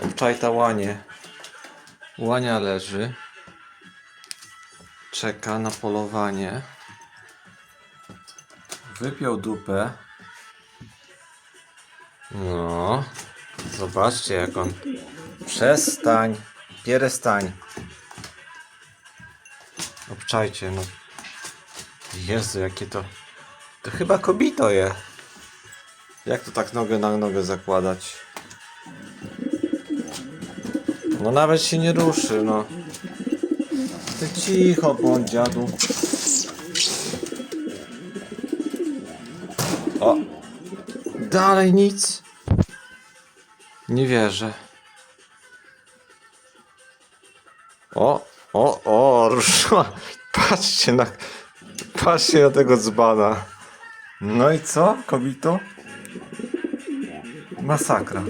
Obczajta łanie. Łania leży. Czeka na polowanie. Wypiął dupę. No. Zobaczcie jak on. Przestań. Pierestań. Obczajcie, no. Jezu, jakie to... To chyba kobito je. Jak to tak nogę na nogę zakładać? No nawet się nie ruszy, no. Ty cicho bądź, dziadu. O! Dalej nic. Nie wierzę. O, o, o, ruszyła. Patrzcie na, patrzcie na tego dzbana. No i co, kobito? Masakra.